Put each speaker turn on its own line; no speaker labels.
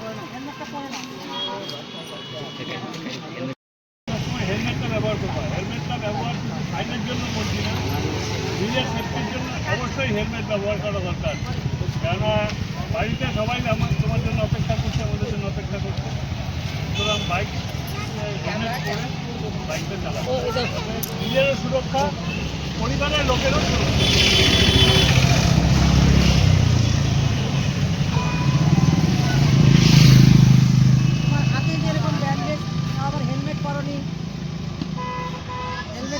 সুরক্ষা হেলমেটটা পরে না
সবসময় হেলমেটটা ব্যবহার ব্যবহার শুধু জন্য নিজের সেফটির জন্য অবশ্যই হেলমেট ব্যবহার করা দরকার। কেননা বাড়িতে সবাই আমার তোমার জন্য অপেক্ষা করছে আমাদের জন্য অপেক্ষা করছে সুতরাং বাইক হেলমেট পরে বাইকটা চালাবো নিজেরও সুরক্ষা। পরিবারের লোকেরও সুরক্ষা।